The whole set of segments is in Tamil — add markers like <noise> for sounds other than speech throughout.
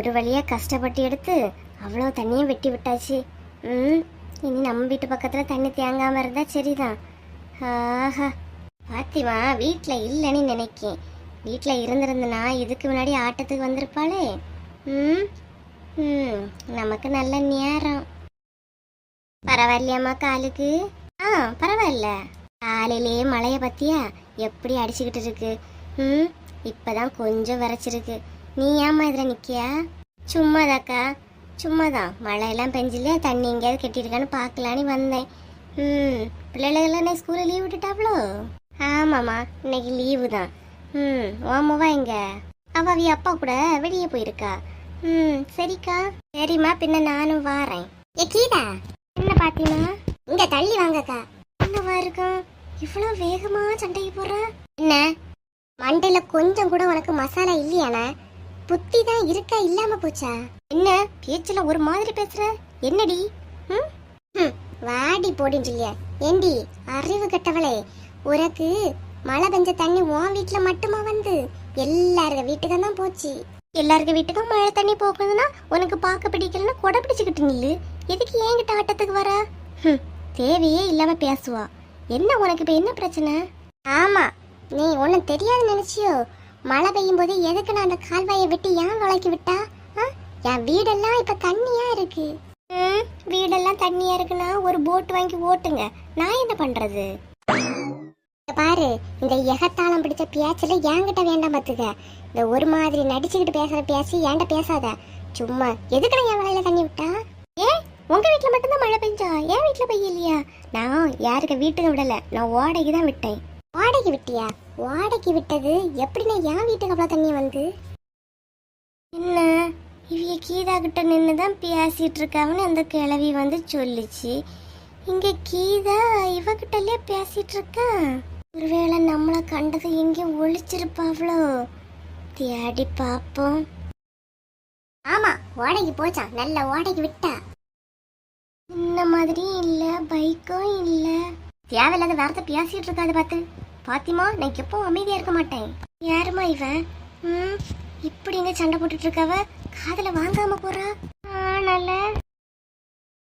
ஒரு வழியாக கஷ்டப்பட்டு எடுத்து அவ்வளோ தண்ணியும் வெட்டி விட்டாச்சு. ம் இனி நம்ம வீட்டு பக்கத்தில் தண்ணி தேங்காமல் இருந்தால் சரிதான். ஆஹா. பாத்திமா வீட்டில் இல்லைன்னு நினைக்கேன். வீட்டில் இருந்திருந்தனா இதுக்கு முன்னாடி ஆட்டத்துக்கு வந்திருப்பாளே. ம் ம் நமக்கு நல்ல நேரம். பரவாயில்லையாம்மா காலுக்கு? ஆ பரவாயில்ல. காலையிலேயே மழையை பற்றியா எப்படி அடிச்சுக்கிட்டு இருக்கு? ம் இப்போதான் கொஞ்சம் விரைச்சிருக்கு. நீ ஏமா இதில் நிற்கியா சும்மாதாக்கா. சும்மாதான் மழையெல்லாம் பெஞ்சில தண்ணி எங்கேயாவது கெட்டிருக்கான்னு பார்க்கலான்னு வந்தேன். ம் பிள்ளைகளெல்லாம் ஸ்கூலில் லீவ் விட்டுட்டாவளோ ஆமாம்மா இன்னைக்கு லீவு தான். ம் ஓமவா எங்க அவ அப்பா கூட வெளியே போயிருக்கா. ம் சரிக்கா. சரிம்மா பின்ன நானும் வாரேன். ஏ கீதா. என்ன பாத்தீமா? இங்க தள்ளி வாங்கக்கா. என்னவா இருக்கும் இவ்வளோ வேகமா சண்டைக்கு போற? என்ன? மண்டையில கொஞ்சம் கூட உனக்கு மசாலா இல்லையாண்ணா? புத்தி தான் இருக்கா இல்லாம போச்சா? என்ன பேச்சுல ஒரு மாதிரி பேசுற? என்னடி? ம்? வாடி போடின்னு சொல்லிய. ஏண்டி அறிவு கட்டவளே. உனக்கு மழை பெஞ்ச தண்ணி உன் வீட்டுல மட்டுமா வந்து? எல்லாருக்க வீட்டுக்கு தான் போச்சு. எல்லாருக்க வீட்டுக்கும் மழை தண்ணி போகுதுன்னா உனக்கு பார்க்க பிடிக்கலன்னா கொடை பிடிச்சுக்கிட்டு நில்லு. எதுக்கு ஏங்கிட்ட ஆட்டத்துக்கு வர? தேவையே இல்லாம பேசுவா. என்ன உனக்கு இப்ப என்ன பிரச்சனை? ஆமா நீ ஒன்னும் தெரியாது நினைச்சியோ? மழை பெய்யும் போது எதுக்கு நான் அந்த கால்வாயை விட்டு ஏன் நுழைக்கி விட்டா? ஆ? என் வீடெல்லாம் இப்ப தண்ணியா இருக்கு. வீடெல்லாம் தண்ணியா இருக்குன்னா ஒரு போட் வாங்கி ஓட்டுங்க. நான் என்ன பண்றது? பாரு இந்த எகத்தாளம் பிடிச்ச பேச்சுல என்கிட்ட வேண்டாம் பாத்துக்க. இந்த ஒரு மாதிரி நடிச்சுக்கிட்டு பேசுற பேசி ஏன்ட பேசாத. சும்மா எதுக்குடா என் வலையில தண்ணி விட்டா? ஏ உங்க வீட்டில் மட்டும்தான் மழை பெஞ்சா? என் வீட்டில் பெய்யலையா? நான் யாருக்கு வீட்டுக்கு விடல. நான் ஓடைக்கு தான் விட்டேன். ஓடைக்கு விட்டியா? வாடகை விட்டது. எப்படின்னா என் வீட்டுக்கு அவ்வளோ தண்ணி வந்து? என்ன? இவிய கீதா கிட்ட நின்று தான் பேசிட்டு இருக்காங்கன்னு அந்த கிழவி வந்து சொல்லுச்சு. இங்க கீதா இவகிட்டலே பேசிட்டு இருக்கா ஒருவேளை நம்மளை கண்டது எங்கேயும் ஒழிச்சிருப்பாவளோ தேடி பாப்போம். ஆமா ஓடைக்கு போச்சான் நல்ல ஓடைக்கு விட்டா? இந்த மாதிரியும் இல்ல பைக்கும் இல்ல. தேவையில்லாத வார்த்தை பேசிட்டு இருக்காது பார்த்து பாத்திமா நான் எப்பவும் அமைதியா இருக்க மாட்டேன். யாருமா இவன் ம் இப்படிங்க சண்டை போட்டுட்டு இருக்கவ? காதல வாங்காம போறா? ஆனால.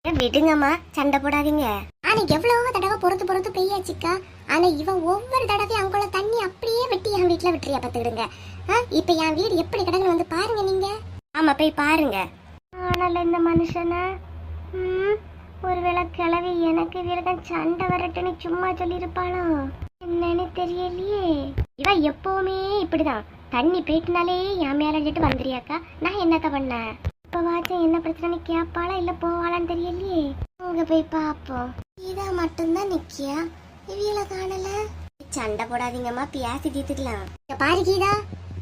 விடுங்கம்மா சண்டை போடாதீங்க. ஆனா எவ்வளவோ தடவை பொறுத்து பொறுத்து பெய்யாச்சுக்கா. ஆனா இவன் ஒவ்வொரு தடவையும் அவங்கள தண்ணி அப்படியே வெட்டி என் வீட்டுல விட்டுறியா பாத்துக்கிடுங்க ஆ, இப்ப என் வீடு எப்படி கிடக்குன்னு வந்து பாருங்க நீங்க. ஆமா போய் பாருங்க. ஆனால இந்த மனுஷனா. ம், ஒருவேளை கிளவி எனக்கு வீரதான் சண்டை வரட்டுன்னு சும்மா சொல்லியிருப்பாளோ? என்னன்னு தெரியலையே. இவ எப்பவுமே இப்படிதான். தண்ணி போயிட்டுனாலே என் மேல அடிச்சிட்டு வந்துறியாக்கா? நான் என்னத்த பண்ணேன்? இப்போ வாச்சும் என்ன பிரச்சனை கேட்பாளா இல்லை போவாளான்னு தெரியலையே. அங்கே போய் பார்ப்போம். இதா மட்டும்தான் நிக்கியா? இவியல காணல. சண்டை போடாதீங்கம்மா பேசி தீத்துக்கலாம் பாரு கீதா.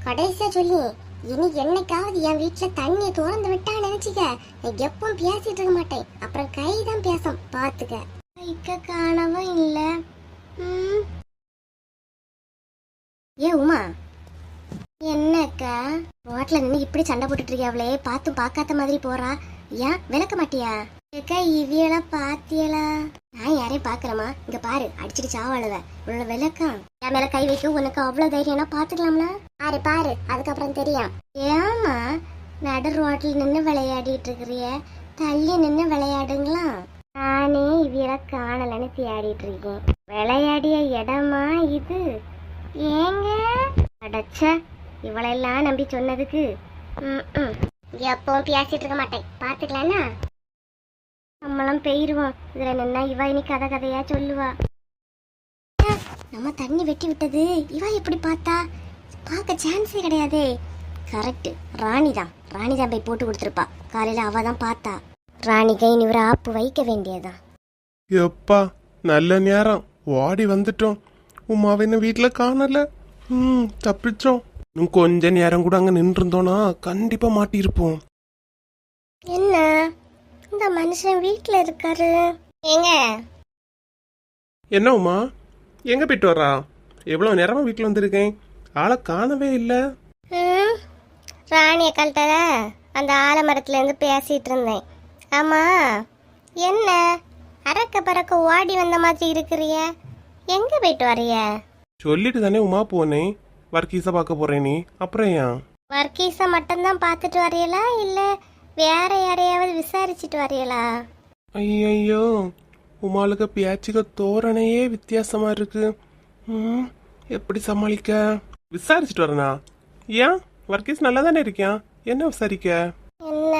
கடைசியா சொல்லி. இனி என்னைக்காவது என் வீட்டில் தண்ணியை திறந்து விட்டா நினைச்சிக்க. நான் எப்பவும் பேசிட்டு இருக்க மாட்டேன். அப்புறம் கை தான் பேசும். பாத்துக்க. இக்க காணவும் இல்ல. ஏ உமா. என்னக்கா? ரோட்ல நின்று இப்படி சண்டை போட்டுட்டு இருக்கியாவளே? பார்த்து பார்க்காத மாதிரி போறா. ஏன்? விளக்க மாட்டியா? அக்கா இவியெல்லாம் பாத்தியலா? நான் யாரையும் பாக்குறமா இங்க பாரு அடிச்சிட்டு சாவாளுவ உள்ள விளக்கம் என் மேல கை வைக்க உனக்கு அவ்வளவு தைரியம்னா பாத்துக்கலாம்ல? பாரு பாரு அதுக்கப்புறம் தெரியும். ஏமா நடு ரோட்டில் நின்று விளையாடிட்டு இருக்கிறிய? தள்ளி நின்று விளையாடுங்களா? நானே இவியெல்லாம் காணலன்னு தேடிட்டு இருக்கேன். விளையாடிய இடமா இது? ஏங்க? அடச்ச இவளெல்லாம் நம்பி சொன்னதுக்கு. எப்பவும் பேசிட்டு இருக்க மாட்டேன். பாத்துக்கலாம்னா நம்மளும் பெயிருவோம் இதுல நின்னா இவ இனி கதை கதையா சொல்லுவா. நம்ம தண்ணி வெட்டி விட்டது இவ எப்படி பார்த்தா? பார்க்க சான்ஸே கிடையாதே. கரெக்ட் ராணி தான் ராணி தான் போய் போட்டு கொடுத்துருப்பா. காலையில அவ தான் பார்த்தா. ராணிக்கு இனி ஒரு ஆப்பு வைக்க வேண்டியதான் எப்பா நல்ல நேரம். ஓடி வந்துட்டோம். உமாவை இன்னும் வீட்டில் காணல. ம் தப்பிச்சோம். இன்னும் கொஞ்ச நேரம் கூட அங்கே நின்றுருந்தோன்னா கண்டிப்பாக மாட்டியிருப்போம். என்ன? இந்த மனுஷன் வீட்ல இருக்காரு. ஏங்க? என்ன உமா? எங்கே போயிட்டு வரா எவ்வளோ நேரமாக வீட்டில் வந்திருக்கேன். ஆளை காணவே இல்லை. ம், ராணி அக்காள்கிட்ட அந்த ஆலமரத்துல இருந்து பேசிட்டு இருந்தேன். ஆமா என்ன? அறக்க பறக்க ஓடி வந்த மாதிரி இருக்கிறிய? எங்க போயிட்டு வரிய சொல்லிட்டு தானே உமா போனேன். வர்க்கீஸை பார்க்க போறேன் நீ. அப்புறம் ஏன்? வர்க்கீஸை மட்டும்தான் பார்த்துட்டு வரையலா இல்லை வேற யாரையாவது விசாரிச்சுட்டு வரையலா ஐயையோ உமாளுக்கு பேச்சுக தோரணையே வித்தியாசமா இருக்கு. ம், எப்படி சமாளிக்க? விசாரிச்சுட்டு வரனா? ஏன்? வர்க்கீஸ் நல்லா தானே இருக்கியான் என்ன விசாரிக்க? என்ன?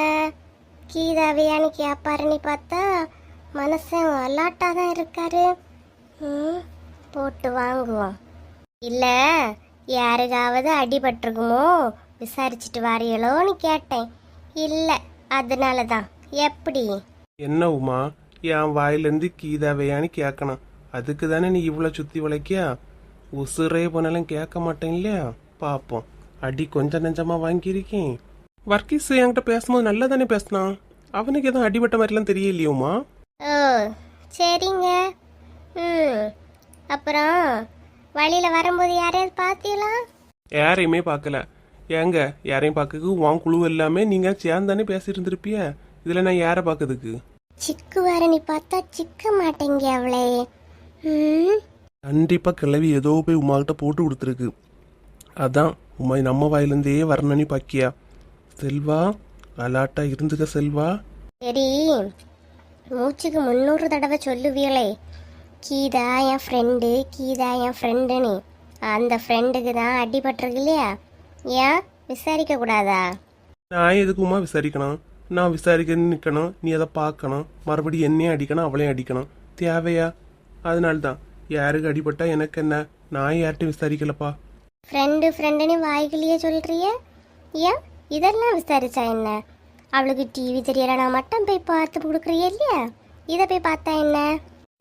கீதாவையான்னு கேட்பாருன்னு பார்த்தா மனசன் அலாட்டாக தான் இருக்காரு. ம், போட்டு வாங்குவோம். இல்லை யாருக்காவது அடிபட்டிருக்குமோ விசாரிச்சுட்டு வாரியலோன்னு கேட்டேன். இல்லை. அதனால தான் எப்படி? என்ன உமா? என் வாயிலேருந்து கீதாவையான்னு கேட்கணும் அதுக்கு தானே நீ இவ்வளோ சுற்றி வளைக்கியா உசுரே போனாலும் கேட்க மாட்டேன் இல்லையா? பார்ப்போம் அடி கொஞ்சம் நெஞ்சமாக வாங்கியிருக்கேன். வர்க்கீஸ் என்கிட்ட பேசும்போது நல்லா தானே பேசினான்? அவனுக்கு எதுவும் அடிபட்ட மாதிரிலாம் தெரியலையோமா ஓ சரிங்க. ம் அப்புறம் வழியில் வரும்போது யாரையாவது பார்த்தீங்களா? யாரையுமே பார்க்கல. ஏங்க யாரையும் பார்க்கக்கு உன் குழு எல்லாமே நீங்கள் சேர்ந்தானே பேசிட்டு இருந்திருப்பிய இதில் நான் யாரை பார்க்கறதுக்கு? சிக்கு வாரணி பார்த்தா சிக்க மாட்டேங்க அவளே. ம்? கண்டிப்பாக கிளவி ஏதோ போய் உமாகிட்ட போட்டு கொடுத்துருக்கு. அதான் உமா நம்ம வாயிலேருந்தே வரணும்னு பாக்கியா. செல்வா அலாட்டா இருந்துக்க செல்வா. சரி மூச்சுக்கு முந்நூறு தடவை சொல்லுவீங்களே கீதா என் ஃப்ரெண்டு கீதா என் ஃப்ரெண்டுன்னு அந்த ஃப்ரெண்டுக்கு தான் அடிபட்டிருக்கு இல்லையா? ஏன்? விசாரிக்க கூடாதா நான் எதுக்கு உமா விசாரிக்கணும்? நான் விசாரிக்க நிற்கணும் நீ அதை பார்க்கணும். மறுபடியும் என்னையும் அடிக்கணும் அவளையும் அடிக்கணும். தேவையா? அதனால தான் யாருக்கு அடிபட்டா எனக்கு என்ன? நான் யார்கிட்டையும் விசாரிக்கலப்பா? ஃப்ரெண்டு ஃப்ரெண்டுன்னு வாய்கிலேயே சொல்றிய? ஏன்? இதெல்லாம் விசாரிச்சா என்ன? அவளுக்கு டிவி தெரியலனா மட்டும் போய் பார்த்து கொடுக்குறிய இல்லையா? இதை போய் பார்த்தா என்ன?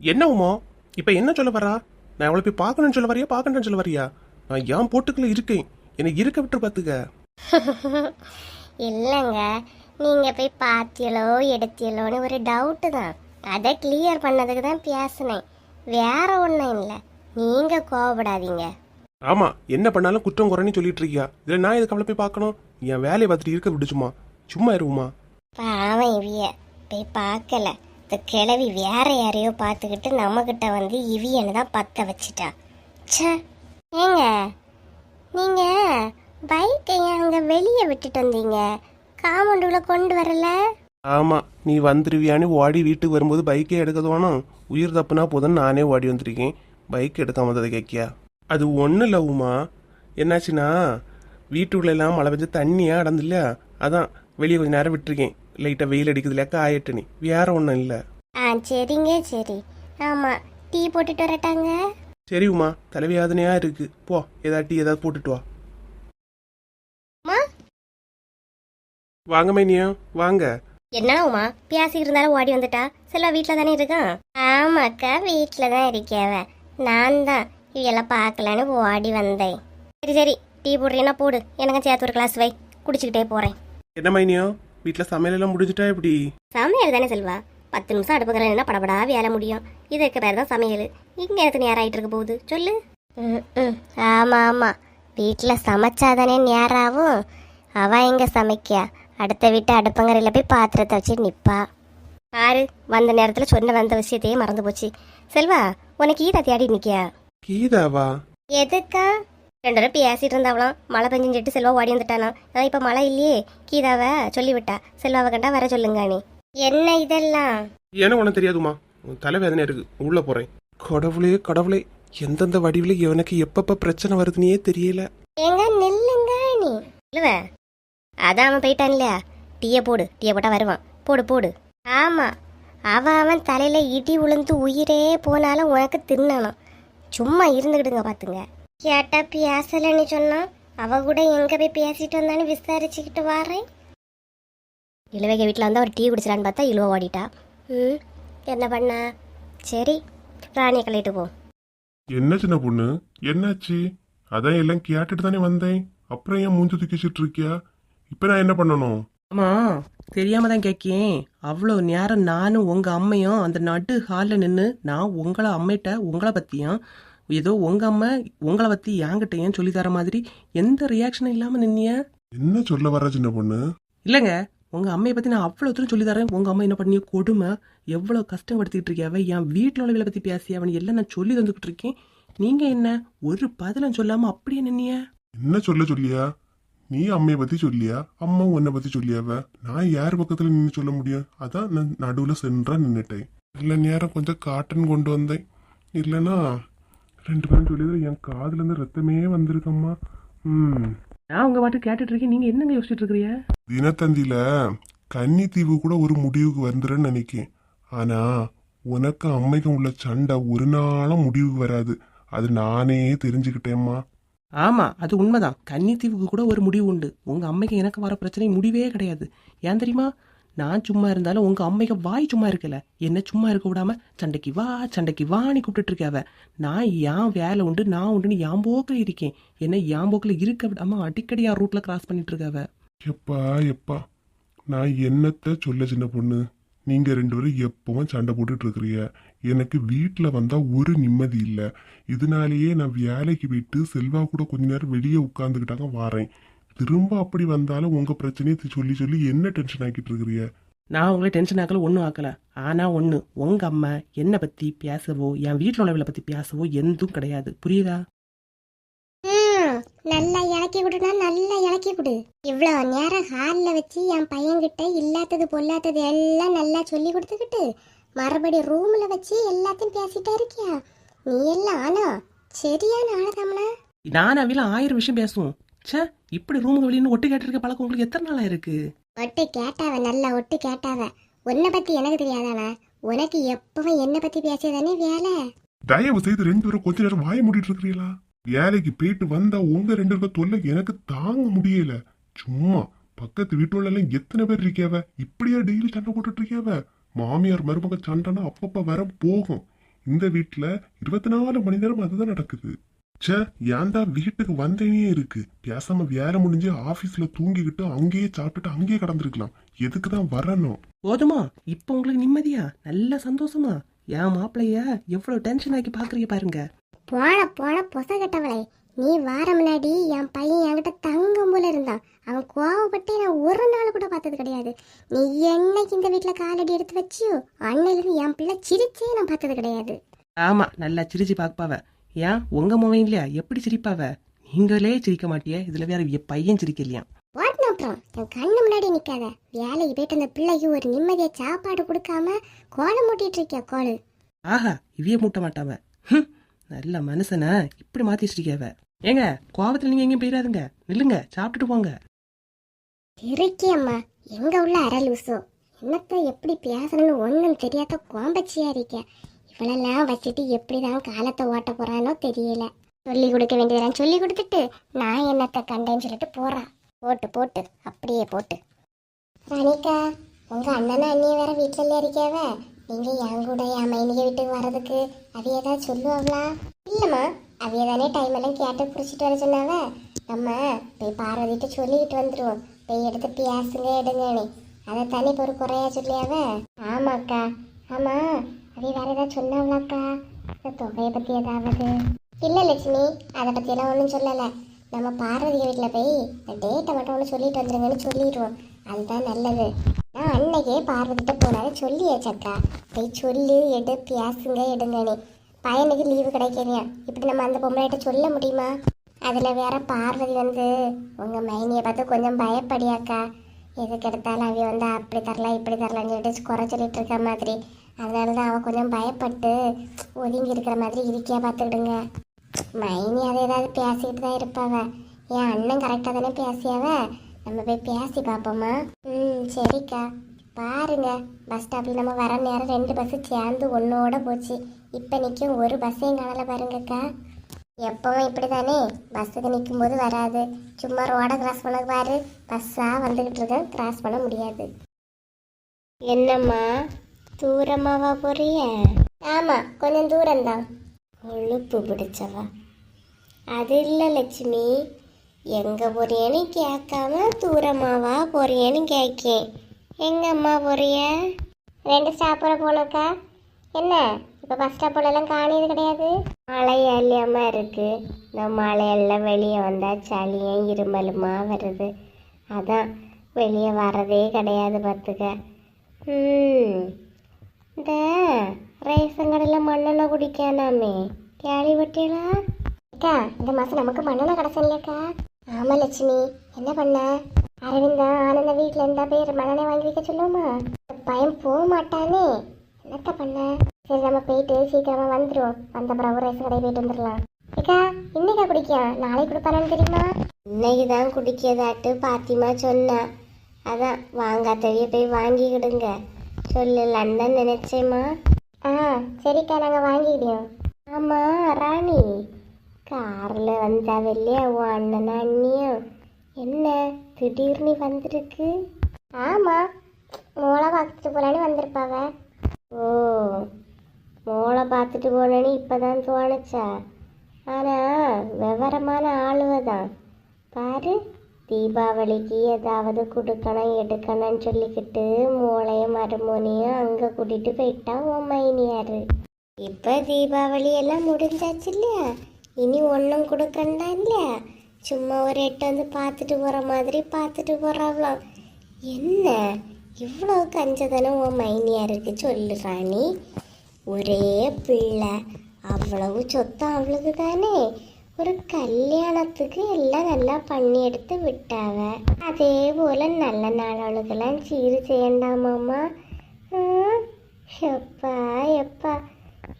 என்ன உமா? இப்போ என்ன சொல்ல வரா நான் அவளை போய் பார்க்கணும்னு சொல்ல வரியா? பார்க்கணும்னு சொல்ல வரியா? நான் ஏன் போட்டுக்குள்ள இருக்கேன்? என்னை இருக்க விட்டு பார்த்துக்க <laughs> இல்லைங்க நீங்கள் போய் பார்த்தியலோ எடுத்தியலோன்னு ஒரு டவுட்டு தான். அதை கிளியர் பண்ணதுக்கு தான் பேசினேன். வேற ஒன்றும் இல்லை. நீங்கள் கோவப்படாதீங்க. ஆமா என்ன பண்ணாலும் குற்றம் குறைன்னு சொல்லிட்டு இருக்கியா? இதுல நான் எதுக்கு அவளை போய் பார்க்கணும்? என் வேலையை பார்த்துட்டு இருக்க விடுச்சுமா சும்மா. இருமா பாவம் இவிய. போய் பார்க்கல. இந்த கிழவி வேற யாரையோ பார்த்துக்கிட்டு நம்மக்கிட்ட வந்து இவியன்னு தான் பத்த வச்சிட்டா. ச்சே ஏங்க? நீங்கள் பைக்கை அங்கே வெளியே விட்டுட்டு வந்தீங்க. காமௌண்டுக்குள்ளே கொண்டு வரல? ஆமா நீ வந்துருவியான்னு ஓடி வீட்டுக்கு வரும்போது பைக்கே எடுக்க தோணும் உயிர் தப்புனா போதும் நானே ஓடி வந்திருக்கேன். பைக் எடுக்காம வந்ததை கேட்கியா? அது ஒன்றும் இல்லை உமா. என்னாச்சுன்னா வீட்டுக்குள்ள எல்லாம் மழை பெஞ்சு தண்ணியா அடந்து இல்லையா? அதான் வெளியே கொஞ்ச நேரம் விட்டுருக்கேன். லைட்டாக வெயில் அடிக்குது இல்லையா? காயட்டு நீ வேற ஒன்றும் இல்லை. ஆ சரிங்க சரி. ஆமாம் டீ போட்டுட்டு வரட்டாங்க. சரி உமா தலைவியாதனையா இருக்கு. போ ஏதாவது டீ ஏதாவது போட்டுட்டு வா. வாங்க மைனியா. வாங்க. என்ன உமா? பேசி இருந்தாலும் ஓடி வந்துட்டா? செல்வா வீட்டில் தானே இருக்கான் ஆமாக்கா வீட்டில் தான் இருக்கேவ நான் தான். இவையெல்லாம் பார்க்கலன்னு ஓடி வந்தேன். சரி சரி. டீ போடுறீன்னா போடு. எனக்கு சேர்த்து ஒரு கிளாஸ் வை. குடிச்சுக்கிட்டே போகிறேன் என்ன மைனியா? வீட்டில் சமையல் எல்லாம் முடிஞ்சிட்டா எப்படி? சமையல் தானே செல்வா? பத்து நிமிஷம் அடுப்புக்கிற என்ன படபடா வேலை முடியும். இதுக்கு பேர் தான் சமையல். இங்கே எனக்கு நேரம் ஆகிட்டு இருக்க போகுது? சொல்லு. ம் ம். ஆமாம் ஆமாம் வீட்டில் சமைச்சாதானே நேராகும் அவ எங்கே சமைக்க அடுத்த வீட்டு அடுப்பங்கரையில் போய் பாத்திரத்தை வச்சு நிற்பா பாரு வந்த நேரத்தில் சொன்ன வந்த விஷயத்தையே மறந்து போச்சு. செல்வா உனக்கு ஈர தேடி நிற்கியா கீதாவா? எதுக்கா? ரெண்டு பேரும் பேசிட்டு இருந்தாவளாம் மழை பெஞ்சுட்டு செல்வா ஓடி வந்துட்டானா. அதான் இப்போ மழை இல்லையே. கீதாவை சொல்லிவிட்டா. செல்வாவை கண்டா வர சொல்லுங்க நீ என்ன இதெல்லாம்? எனக்கு ஒன்றும் தெரியாதுமா தலைவேதனை இருக்கு. உள்ள போறேன். கடவுளே கடவுளே. எந்தெந்த வடிவில் எனக்கு எப்பப்ப பிரச்சனை வருதுன்னே தெரியல. எங்க நில்லுங்க நீ? இல்லவ அதான் அவன் போயிட்டான் இல்லையா? டீயை போடு. டீயை போட்டா வருவான். போடு போடு. ஆமா. அவன் அவன் தலையில இடி உளுந்து உயிரே போனாலும் உனக்கு தின்னணும். சும்மா இருந்துக்கிடுங்க பாத்துங்க. கேட்டா பேசலன்னு சொன்னா அவ கூட எங்க போய் பேசிட்டு வந்தான்னு விசாரிச்சுக்கிட்டு வாரேன். இழுவைக வீட்டில் வந்து ஒரு டீ குடிச்சிடான்னு பார்த்தா இழுவ ஓடிட்டா. ம் என்ன பண்ண? சரி ராணியை கழிட்டு போ. என்ன சின்ன பொண்ணு? என்னாச்சு? அதான் எல்லாம் கேட்டுட்டு தானே வந்தேன். அப்புறம் ஏன் மூஞ்சி தூக்கி வச்சுட்டு இருக்கியா? இப்ப நான் என்ன பண்ணணும்? ஆமா தெரியாம தான் கேட்கேன் அவ்வளோ நேரம் நானும் உங்க அம்மையும் அந்த நடு ஹாலில் நின்று நான் உங்களை அம்மையிட்ட உங்களை பத்தியும் ஏதோ உங்க அம்மா உங்களை பத்தி என்கிட்ட ஏன் சொல்லி தர மாதிரி எந்த ரியாக்ஷனும் இல்லாம நின்னிய? என்ன சொல்ல வர சின்ன பொண்ணு? இல்லைங்க உங்கள் அம்மையை பற்றி நான் அவ்வளோ தூரம் சொல்லி தரேன் உங்கள் அம்மா என்ன பண்ணிய கொடுமை. எவ்வளோ கஷ்டப்படுத்திட்டு இருக்கியாவ என் வீட்டில் உள்ளவளை பற்றி பேசி அவன் எல்லாம் நான் சொல்லி தந்துக்கிட்டு இருக்கேன். நீங்கள் என்ன? ஒரு பதிலும் சொல்லாமல் அப்படியே நின்னிய. என்ன சொல்ல சொல்லியா? நீ அம்மையை பற்றி சொல்லியா? அம்மா உன்னை பற்றி சொல்லியாவ நான் யார் பக்கத்தில் நின்று சொல்ல முடியும்? அதான் நான் நடுவில் சென்றா நின்றுட்டேன் இல்லை நேரம் கொஞ்சம் காட்டன் கொண்டு வந்தேன். இல்லைன்னா ரெண்டு பேரும் சொல்லி என் காதுலேருந்து ரத்தமே வந்திருக்கம்மா. ம். நான் உங்க பாட்டு கேட்டுட்டு இருக்கேன். நீங்க என்னங்க யோசிச்சுட்டு இருக்கிறீங்க? தினத்தந்தியில கன்னித்தீவு கூட ஒரு முடிவுக்கு வந்துருன்னு நினைக்கேன். ஆனா உனக்கு அம்மைக்கும் உள்ள சண்டை ஒரு நாளும் முடிவுக்கு வராது. அது நானே தெரிஞ்சுக்கிட்டேம்மா. ஆமா அது உண்மைதான். கன்னித்தீவுக்கு கூட ஒரு முடிவு உண்டு. உங்க அம்மைக்கு எனக்கு வர பிரச்சனை முடிவே கிடையாது. ஏன் தெரியுமா? நான் சும்மா இருந்தாலும் உங்க அம்மைக்கு வாய் சும்மா இருக்கல. என்ன சும்மா இருக்க விடாம சண்டைக்கு வா சண்டைக்கு வான்னு கூப்பிட்டு இருக்காவ. நான் ஏன் வேலை உண்டு நான் உண்டுன்னு என் போக்கில் இருக்கேன். என்ன என் போக்கில் இருக்க விடாம அடிக்கடி என் ரூட்ல கிராஸ் பண்ணிட்டு இருக்காவ. எப்பா எப்பா நான் என்னத்த சொல்ல சின்ன பொண்ணு? நீங்க ரெண்டு பேரும் எப்பவும் சண்டை போட்டுட்டு இருக்கிறீங்க. எனக்கு வீட்டில் வந்தா ஒரு நிம்மதி இல்லை. இதனாலேயே நான் வேலைக்கு போயிட்டு செல்வா கூட கொஞ்ச நேரம் வெளியே உட்காந்துக்கிட்டாங்க வாரேன். திரும்ப அப்படி வந்தாலும் உங்க பிரச்சனையை சொல்லி சொல்லி என்ன டென்ஷன் ஆக்கிட்டு இருக்கிறீங்க? நான் உங்களை டென்ஷன் ஆக்கல ஒன்றும் ஆக்கல. ஆனா ஒன்று உங்க அம்மா என்னை பத்தி பேசவோ என் வீட்டில் உள்ளவளை பத்தி பேசவோ எதுவும் கிடையாது. புரியுதா? ம் நல்லா இலக்கி கொடுனா நல்லா இலக்கி கொடு இவ்வளோ நேரம் ஹாலில் வச்சு என் பையன்கிட்ட இல்லாதது பொல்லாதது எல்லாம் நல்லா சொல்லி கொடுத்துக்கிட்டு மறுபடி ரூமில் வச்சு எல்லாத்தையும் பேசிட்டா இருக்கியா? நீ எல்லாம் ஆனா சரியான ஆளதாமனா நான் அவையில ஆயிரம் விஷயம் பேசுவோம். ச்சே இப்படி ரூமுக்கு வெளியே ஒட்டு கேட்டிருக்க பழக்கம் உங்களுக்கு எத்தனை நாளா இருக்கு? ஒட்டு கேட்டாவ நல்லா ஒட்டு கேட்டாவ. உன்னை பத்தி எனக்கு தெரியாதாவ? உனக்கு எப்பவும் என்னை பத்தி பேசியதானே வேலை? தயவு செய்து ரெண்டு பேரும் கொஞ்ச நேரம் வாய மூடிட்டு இருக்கிறீங்களா? வேலைக்கு போயிட்டு வந்தா உங்க ரெண்டு பேரும் தொல்லை எனக்கு தாங்க முடியல. சும்மா பக்கத்து வீட்டுல எல்லாம் எத்தனை பேர் இருக்கியாவ? இப்படியா டெய்லி சண்டை போட்டுட்டு இருக்கியாவ? மாமியார் மருமக சண்டைனா அப்பப்ப வர போகும். இந்த வீட்டுல இருபத்தி நாலு மணி நேரம் அதுதான் நடக்குது. ச்சே ஏன்டா வீட்டுக்கு வந்தேனே இருக்கு. பேசாம வேலை முடிஞ்சு ஆபீஸ்ல தூங்கிக்கிட்டு அங்கேயே சாப்பிட்டுட்டு அங்கேயே கடந்திருக்கலாம். எதுக்கு தான் வரணும்? போதுமா இப்போ உங்களுக்கு நிம்மதியா? நல்ல சந்தோஷமா? என் மாப்பிள்ளைய எவ்வளவு டென்ஷன் ஆக்கி பாக்குறீங்க பாருங்க. போன போன பொச கட்டவளை. நீ வார முன்னாடி என் பையன் என்கிட்ட தங்கம் போல இருந்தான். அவன் கோவப்பட்டு நான் ஒரு நாள் கூட பார்த்தது கிடையாது. நீ என்னைக்கு இந்த வீட்டில் காலடி எடுத்து வச்சியோ அன்னையிலிருந்து என் பிள்ளை சிரிச்சே நான் பார்த்தது கிடையாது. ஆமா நல்லா சிரிச்சு பார்ப்பாவ ஏன் உங்க மகன் இல்லையா எப்படி சிரிப்பாவ? நீங்களே சிரிக்க மாட்டியே இதுல வேற என் பையன் சிரிக்கலையா? அப்புறம் என் கண்ணு முன்னாடி நிற்காத வேலைக்கு போயிட்டு அந்த பிள்ளைக்கு ஒரு நிம்மதியா சாப்பாடு கொடுக்காம கோலம் மூட்டிட்டு இருக்கியா கோலு? ஆஹா இவைய மூட்ட மாட்டாவ. நல்ல மனுஷனை இப்படி மாத்தி வச்சிருக்காவ ஏங்க கோவத்துல நீங்க எங்கேயும் போயிடாதுங்க. நில்லுங்க சாப்பிட்டுட்டு போங்க. இருக்கியம்மா எங்க உள்ள அரலூசோ என்னத்த எப்படி பேசணும்னு ஒன்றும் தெரியாத கோம்பச்சியா இருக்க. இவளெல்லாம் வச்சுட்டு எப்படி தான் காலத்தை ஓட்ட போகிறானோ தெரியல. சொல்லி கொடுக்க வேண்டியதெல்லாம் சொல்லி கொடுத்துட்டு நான் என்னத்தை கண்டேன்னு சொல்லிட்டு போகிறான் போட்டு போட்டு அப்படியே போட்டு. ராணிக்கா உங்கள் அண்ணனும் அண்ணிய வேற வீட்டுல இருக்காவ நீங்கள் என் கூட என் மைனிகை வீட்டுக்கு வர்றதுக்கு அது ஏதாவது சொல்லுவாங்களா? இல்லைம்மா அவிய தானே டைம் எல்லாம் கேட்டு பிடிச்சிட்டு வர சொன்னாவ? நம்ம போய் பார்வதிட்டு சொல்லிக்கிட்டு வந்துடுவோம் போய் எடுத்து பேசுங்க எடுங்கன்னு. அதை தானே இப்போ ஒரு குறையா சொல்லியாவ? ஆமாக்கா. ஆமாம் அப்படி வேற ஏதாவது சொன்னாவளாக்கா? இந்த தொகையை பத்தி ஏதாவது? இல்ல லட்சுமி அதை பத்தி எல்லாம் ஒன்றும் சொல்லலை. நம்ம பார்வதி வீட்டில் போய் இந்த டேட்டை மட்டும் ஒன்று சொல்லிட்டு வந்துருங்கன்னு சொல்லிடுவோம். அதுதான் நல்லது. நான் அன்னைக்கே பார்வதிட்ட போனாரு சொல்லியாச்சக்கா போய் சொல்லி எடு பேசுங்க எடுங்கன்னு பையனுக்கு லீவு கிடைக்கலையா? இப்படி நம்ம அந்த பொம்பளைகிட்ட சொல்ல முடியுமா? அதில் வேற பார்வதி வந்து உங்கள் மைனியை பார்த்து கொஞ்சம் பயப்படியாக்கா. எதுக்கு எடுத்தாலும் அவிய வந்து அப்படி தரலாம் இப்படி தரலாம்னு சொல்லிட்டு குறை சொல்லிட்டு இருக்க மாதிரி. அதனால தான் அவள் கொஞ்சம் பயப்பட்டு ஒதுங்கி இருக்கிற மாதிரி இருக்கியா பார்த்துக்கிடுங்க. மைனி அதை ஏதாவது பேசிக்கிட்டு தான் இருப்பாவ. என் அண்ணன் கரெக்டாக தானே பேசியாவ? நம்ம போய் பேசி பார்ப்போமா? ம் சரிக்கா. பாருங்க பஸ் ஸ்டாப்பில் நம்ம வர நேரம் ரெண்டு பஸ்ஸு சேர்ந்து ஒன்றோட போச்சு. இப்போ நிற்கும் ஒரு பஸ்ஸையும் காணலை பாருங்கக்கா. எப்பவும் இப்படி தானே பஸ்ஸுக்கு நிற்கும் போது வராது. சும்மா ரோட கிராஸ் பண்ண பாரு. பஸ்ஸாக வந்துக்கிட்டு இருக்கேன் கிராஸ் பண்ண முடியாது. என்னம்மா? தூரமாவா போறிய? ஆமாம் கொஞ்சம் தூரம்தான். கொழுப்பு பிடிச்சவா. அது இல்லை லட்சுமி எங்கே போறியன்னு கேட்காம தூரமாவா போறியேன்னு கேட்கேன். எங்க அம்மா போறிய? ரெண்டு ஸ்டாப்போட போலக்கா என்ன இப்போ பஸ் ஸ்டாப்போடலாம் காணியது கிடையாது? மழை அள்ளியம்மா இருக்கு. இந்த மழையெல்லாம் வெளியே வந்தால் சளியும் இருமலுமா வருது. அதான் வெளியே வரதே கிடையாது பார்த்துக்க ம் இந்த ரேஷன் கடையில் மண்ணெண்ணெய் குடிக்கானாமே கேள்விப்பட்டீங்களா அக்கா இந்த மாதம் நமக்கு மண்ணெண்ணெய் கிடச்சில்லையாக்கா ஆமாம் லட்சுமி என்ன பண்ண அரவிந்தா ஆனந்த வீட்டில் இருந்தா பேர் மனநே வாங்கி வைக்க சொல்லுவோமா பயம் போக மாட்டானே என்னத்த பண்ண சரி நம்ம போயிட்டு சீக்கிரமா வந்துடும் வந்த பிறகு ரைஸ் கடை போயிட்டு வந்துடலாம் அக்கா இன்னைக்கா குடிக்கும் நாளைக்கு கொடுப்பானு தெரியுமா இன்னைக்கு தான் குடிக்கதாட்டு பாத்திமா சொன்னா அதான் வாங்காதவிய போய் வாங்கிக்கிடுங்க சொல்லலான்னு தான் நினைச்சேம்மா. ஆ சரிக்கா நாங்கள் வாங்கிக்கிட்டோம் ஆமாம் ராணி. காரில் வந்தாவில்லையா உன் அண்ணன் அண்ணியும் என்ன திடீர்னு வந்திருக்கு? ஆமாம் மோளை பார்த்துட்டு போலான்னு வந்திருப்பாவ. ஓ மோளை பார்த்துட்டு போனேன்னு இப்போதான் தோணுச்சா? ஆனால் விவரமான ஆளுவ தான் பாரு. தீபாவளிக்கு ஏதாவது கொடுக்கணும் எடுக்கணும்னு சொல்லிக்கிட்டு மூளையும் மருமோனையும் அங்கே கூட்டிகிட்டு போயிட்டான் உன் மைனியாரு. இப்போ தீபாவளி எல்லாம் முடிஞ்சாச்சு இல்லையா? இனி ஒன்றும் கொடுக்கண்டா இல்லையா? சும்மா ஒரு எட்டு வந்து பார்த்துட்டு போகிற மாதிரி பார்த்துட்டு போகிறாங்களோ என்ன? இவ்வளோ கஞ்சதனம் உன் மைனியாருக்கு சொல்லுறானி ஒரே பிள்ளை. அவ்வளவு சொத்தம் அவளுக்கு தானே ஒரு கல்யாணத்துக்கு எல்லாம் நல்லா பண்ணி எடுத்து விட்டாவ. அதே போல நல்ல சீர் செய்யண்டாமாம்மா ஆ, எப்பா எப்பா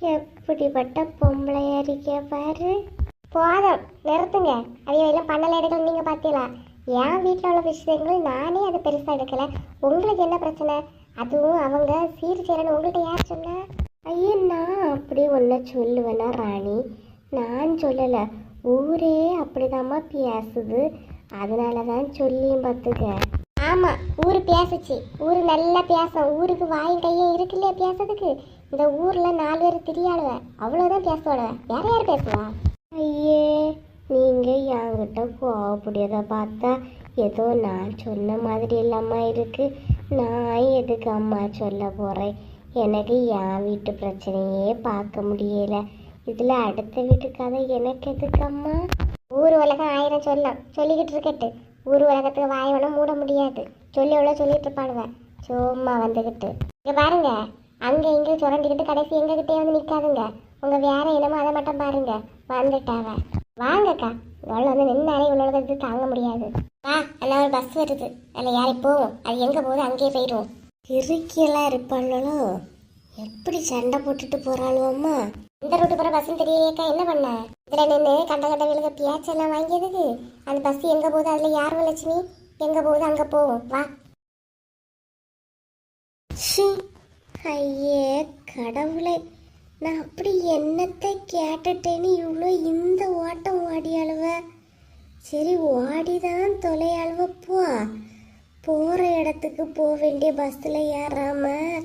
எப்படிப்பட்ட பொம்பளையா இருக்கிய பாரு. போதும் நிறுத்துங்க. அதையெல்லாம் பண்ணல எடுக்கல நீங்க பாத்தீங்களா? என் வீட்டில் உள்ள விஷயங்கள் நானே அதை பெருசா எடுக்கல. உங்களுக்கு என்ன பிரச்சனை? அதுவும் அவங்க சீர் செய்யறன்னு உங்கள்கிட்ட யார் சொன்னா? ஐயோ நான் அப்படி ஒன்ன சொல்லுவேனா ராணி? நான் சொல்லலை. ஊரே அப்படிதாம்மா பேசுது. அதனால தான் சொல்லியும் பார்த்துக்க. ஆமா ஊர் பேசுச்சு. ஊர் நல்லா பேசும். ஊருக்கு வாயும் கையும் இருக்கு இல்லையா பேசுறதுக்கு? இந்த ஊர்ல நாலு பேர் திரியாளுவ. அவ்வளவுதான் பேசுவாளுவ. வேற யார் பேசுவா? ஐயே நீங்க என்கிட்ட கோவப்படியதை பார்த்தா ஏதோ நான் சொன்ன மாதிரி இல்லாம இருக்கு. நான் எதுக்கு அம்மா சொல்ல போறேன்? எனக்கு என் வீட்டு பிரச்சனையே பார்க்க முடியலை. இதுல அடுத்த வீட்டு கதை எனக்கு எதுக்கம்மா? ஊர் உலகம் ஆயிரம் சொல்லும். சொல்லிக்கிட்டு இருக்கட்டு. ஊர் உலகத்துக்கு வாய் வேணும் மூட முடியாது. சொல்லி எவ்வளோ சொல்லிட்டு இருப்பானுங்க சும்மா வந்துக்கிட்டு இங்க பாருங்க. அங்க இங்க சுரண்டிக்கிட்டு கடைசி எங்ககிட்டயே வந்து நிக்காதுங்க. உங்க வேற என்னமோ அதை மட்டும் பாருங்க. வந்துட்டாவ. வாங்கக்கா. இவ்வளோ வந்து நின்னாலே இவ்வளோ இது தாங்க முடியாது. வா எல்லாம் ஒரு பஸ் வருது. அதில் யாரை போவோம். அது எங்க போகுது அங்கேயே போயிடுவோம். கிறுக்கியெல்லாம் இருப்பாளோ? எப்படி சண்டை போட்டுட்டு போறாளுவம்மா இந்த ரூட்டு போற பஸ் தெரியலையேக்கா என்ன பண்ண? இதுல நின்று கண்ட கண்ட விழுக பியாச்செல்லாம் வாங்கியதுக்கு அந்த பஸ் எங்க போகுது? அதுல யார் லட்சுமி? எங்க போகுது? அங்க போவோம் வா. ஐயே கடவுளே. நான் அப்படி என்னத்தை கேட்டுட்டேன்னு இவ்வளோ இந்த ஓட்டம் ஓடி அழுவ? சரி ஓடிதான் தொலை அழுவ போ. போகிற இடத்துக்கு போக வேண்டிய பஸ்ஸில் ஏறாமல்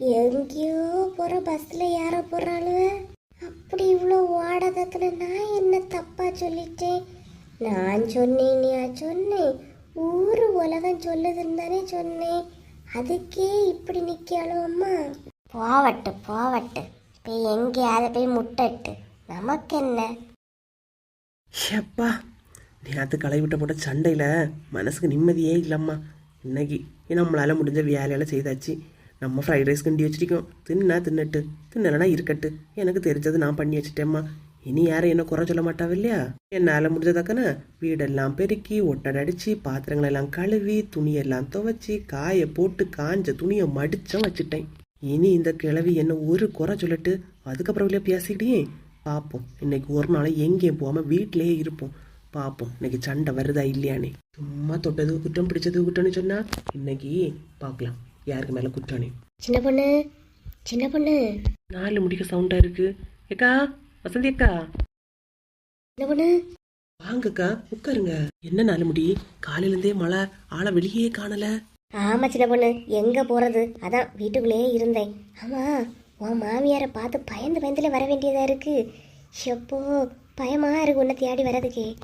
எங்கேயோ போகிற பஸ்ஸில் ஏற போகிறாளுவ அப்படி இவ்வளோ ஓடாதத்துல நான் என்ன தப்பா சொல்லிட்டேன்? நான் சொன்னேன் நீயா சொன்னேன். ஊரு உலகம் சொல்லுதுன்னு தானே சொன்னேன். அதுக்கே இப்படி நிற்காளோ அம்மா? போவட்டு போவட்டு. போய் எங்கேயாவது போய் முட்டட்டு. நமக்கு என்ன? எப்பா நேற்று களைவிட்ட போட்ட சண்டையில் மனசுக்கு நிம்மதியே இல்லைம்மா. இன்னைக்கு நம்மளால் முடிஞ்ச வேலையெல்லாம் செய்தாச்சு. நம்ம ஃப்ரைட் ரைஸ் கிண்டி வச்சிருக்கோம். தின்னா தின்னுட்டு தின்னலன்னா இருக்கட்டு. எனக்கு தெரிஞ்சது நான் பண்ணி வச்சிட்டேம்மா. இனி யாரும் என்ன குறை சொல்ல மாட்டாவ இல்லையா? என்னால் முடிஞ்சதாக்கன வீடெல்லாம் பெருக்கி ஒட்டடை அடிச்சு பாத்திரங்களெல்லாம் கழுவி துணியெல்லாம் துவைச்சி காய போட்டு காஞ்ச துணியை மடிச்சும் வச்சுட்டேன். இனி இந்த கிழவி என்ன ஒரு குறை சொல்லட்டு. அதுக்கப்புறம் இல்லையா பேசிக்கிட்டே பார்ப்போம் இன்னைக்கு ஒரு நாள் எங்கேயும் போகாமல் வீட்டிலேயே இருப்போம். பார்ப்போம் இன்னைக்கு சண்டை வருதா இல்லையானே. சும்மா தொட்டது குற்றம் பிடிச்சது குற்றம்னு சொன்னா இன்னைக்கு பார்க்கலாம் யாருக்கு மேல குற்றானே சின்ன பொண்ணு சின்ன பொண்ணு. நாலு முடிக்க சவுண்டா இருக்கு. ஏக்கா வசந்தி அக்கா சின்ன பொண்ணு. வாங்கக்கா உட்காருங்க. என்ன நாலு முடி? காலையில இருந்தே மழை ஆளை வெளியே காணல. ஆமா சின்ன பொண்ணு. எங்க போறது? அதான் வீட்டுக்குள்ளேயே இருந்தேன். ஆமா உன் மாமியாரை பார்த்து பயந்து பயந்துல வர வேண்டியதா இருக்கு. எப்போ பயமா இருக்கு உன்னை தேடி வர்றதுக்கே.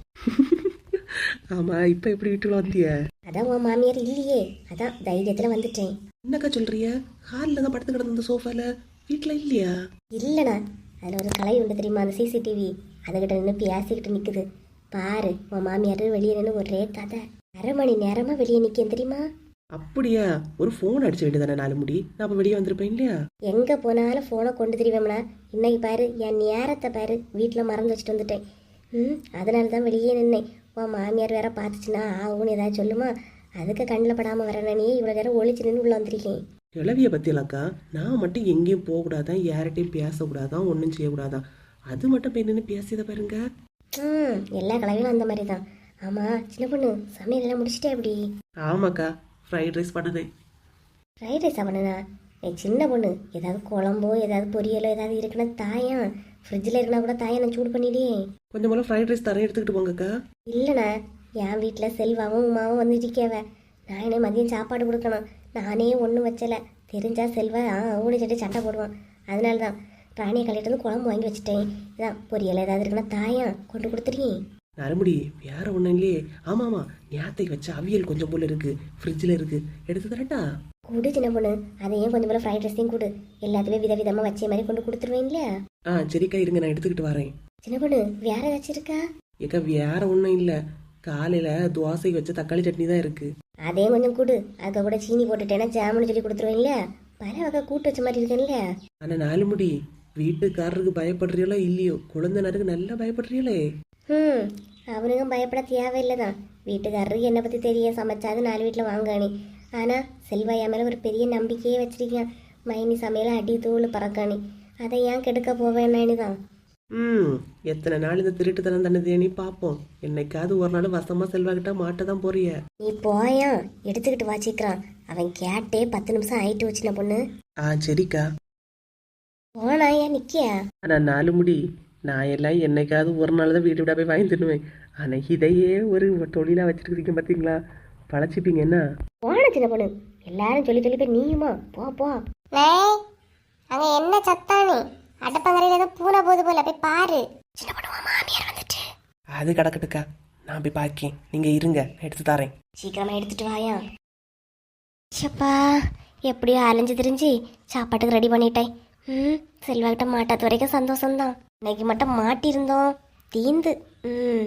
ஆமா இப்ப எப்படி வீட்டுல வந்திய? அதான் உன் மாமியார் இல்லையே. அதான் தைரியத்துல வந்துட்டேன். என்னக்கா சொல்றிய? ஹாலில் தான் படுத்து கிடந்த சோஃபால. வீட்டுல இல்லையா? இல்லைண்ணா அதில் ஒரு கலை உண்டு தெரியுமா அந்த சிசிடிவி அதுகிட்ட நின்று பேசிக்கிட்டு நிற்குது பாரு உன் மாமியார் வெளியே நின்று ஒரே கதை. அரை மணி நேரமாக வெளியே நிற்கேன் தெரியுமா? அப்படியா? ஒரு ஃபோன் அடிச்ச வேண்டியதானே நாலு முடி? நான் அப்ப வெளியே வந்திருப்பேன் இல்லையா? எங்கே போனாலும் ஃபோனை கொண்டு திரிவேம்னா இன்னைக்கு பாரு என் நேரத்தை பாரு வீட்டில் மறந்து வச்சுட்டு வந்துட்டேன். ம் அதனால தான் வெளியே நின்னேன். உன் மாமியார் வேற பார்த்துச்சுன்னா ஆகும்னு ஏதாவது சொல்லுமா? அதுக்கு கண்ணில் படாமல் வரேனே இவ்வளோ நேரம் ஒளிச்சு நின்று உள்ள வந்திருக்கேன். கிளவிய பத்தியலாக்கா நான் மட்டும் எங்கேயும் போகக்கூடாதான் யார்கிட்டையும் பேசக்கூடாதான் ஒன்றும் செய்யக்கூடாதான் அது மட்டும் போய் நின்று பேசியதை பாருங்க. ம் எல்லா கலவையும் அந்த மாதிரி தான் ஆமாம் சின்ன பொண்ணு சமையல் எல்லாம் முடிச்சிட்டே எப்படி? ஆமாக்கா ஃப்ரைட் ரைஸ் பண்ணுதேன் ஃப்ரைட் ரைஸா பண்ணுனா? என் சின்ன பொண்ணு ஏதாவது குழம்போ ஏதாவது பொரியலோ ஏதாவது இருக்குன்னா தாயம் ஃப்ரிட்ஜில் இருக்குன்னா கூட தாயம் நான் சூடு பண்ணிடியே கொஞ்சம் போல ஃப்ரைட் ரைஸ் தரேன் எடுத்துக்கிட்டு போங்கக்கா. இல்லைண்ணா என் வீட்டில் செல்வாவும் உமாவும் வந்துட்டு இருக்கேவ. நான் என்ன மதியம் சாப்பாடு கொடுக்கணும். நானே ஒன்றும் வச்சல. தெரிஞ்சா செல்வா ஆ ஊனி சட்டி சண்டை போடுவான். அதனால தான் ராணியை கல்லிட்டு வந்து குழம்பு வாங்கி வச்சுட்டேன். இதான் பொரியல் ஏதாவது இருக்குன்னா தாயம் கொண்டு கொடுத்துருக்கேன் நரமுடி வேற ஒன்றும் இல்லையே. ஆமாம் ஆமாம் ஞாத்தைக்கு வச்ச அவியல் கொஞ்சம் போல இருக்கு. ஃப்ரிட்ஜில் இருக்கு. எடுத்து தரட்டா? கொடு சின்ன பொண்ணு. அதையும் கொஞ்சம் போல ஃப்ரைட் ரைஸையும் கொடு. எல்லாத்துலேயும் வித விதமாக வச்ச மாதிரி கொண்டு கொடுத்துருவேன் இல்லையா ஆ சரிக்கா இருங்க நான் எடுத்துக்கிட்டு வரேன். சின்ன பொண்ணு வேற ஏதாச்சும் இருக்கா? ஏக்கா வேற ஒன்றும் இல்லை. காலையில் தோசைக்கு வச்ச தக்காளி சட்னி தான் இருக்கு. அதையும் கொஞ்சம் கொடு. அதுக்கு கூட சீனி போட்டுட்டேன்னா ஜாமுன்னு சொல்லி கொடுத்துருவேன் இல்லையா பல வகை கூட்டு வச்ச மாதிரி இருக்குல்ல ஆனால் நாலு முடி. வீட்டுக்காரருக்கு பயப்படுறீங்களோ இல்லையோ? குழந்தைனருக்கு நல்லா பயப்படுறீங்களே. ம் அவனுங்க பயப்பட தேவையில்லை தான் வீட்டுக்காரருக்கு என்னை பற்றி தெரிய சமைச்சாது நாலு வீட்டில் வாங்கானே ஆனால் செல்வாயா மேலே ஒரு பெரிய நம்பிக்கையே வச்சிருக்கான். மைனி சமையல அடி தூள் பறக்கானே. அதை ஏன் கெடுக்க போவேன்னு தான் ம் எத்தனை நாள் இந்த திருட்டுத்தனம் தானே தேனி பார்ப்போம் என்னைக்காவது ஒரு நாள் வசமாக செல்வாக்கிட்ட மாட்ட தான் போறிய. நீ போயான் எடுத்துக்கிட்டு வாச்சிக்கிறான் அவன் கேட்டே பத்து நிமிஷம் ஆயிட்டு வச்சுன பொண்ணு. ஆ சரிக்கா. போனா ஏன் நிக்கியா? ஆனால் நாலு முடி. நான் எல்லாம் என்னைக்காவது ஒரு நாள் தான் வீட்டு விட போய் வாங்கி தின்னுவேன். ஆனால் இதையே ஒரு தொழிலாக வச்சிருக்கீங்க பார்த்தீங்களா பழச்சிப்பீங்க என்ன? போன சின்ன பொண்ணு. எல்லாரும் சொல்லி சொல்லி போய் நீயுமா? போ போ. அங்க என்ன சத்தானே அடுப்பங்கரையில ஏதோ பூனை போது போல. போய் பாரு. சின்ன பொண்ணு மாமியார் வந்துட்டு. அது கிடக்கட்டுக்கா. நான் போய் பார்க்கேன் நீங்கள் இருங்க. நான் எடுத்து தரேன். சீக்கிரமா எடுத்துட்டு வாயா. சப்பா எப்படியோ அலைஞ்சு திரிஞ்சு சாப்பாட்டுக்கு ரெடி பண்ணிட்டேன். ம் செல்வாகிட்ட மாட்டாத வரைக்கும் சந்தோஷம்தான். இன்னைக்கு மட்டும் மாட்டியிருந்தோம். தீந்து. ம்.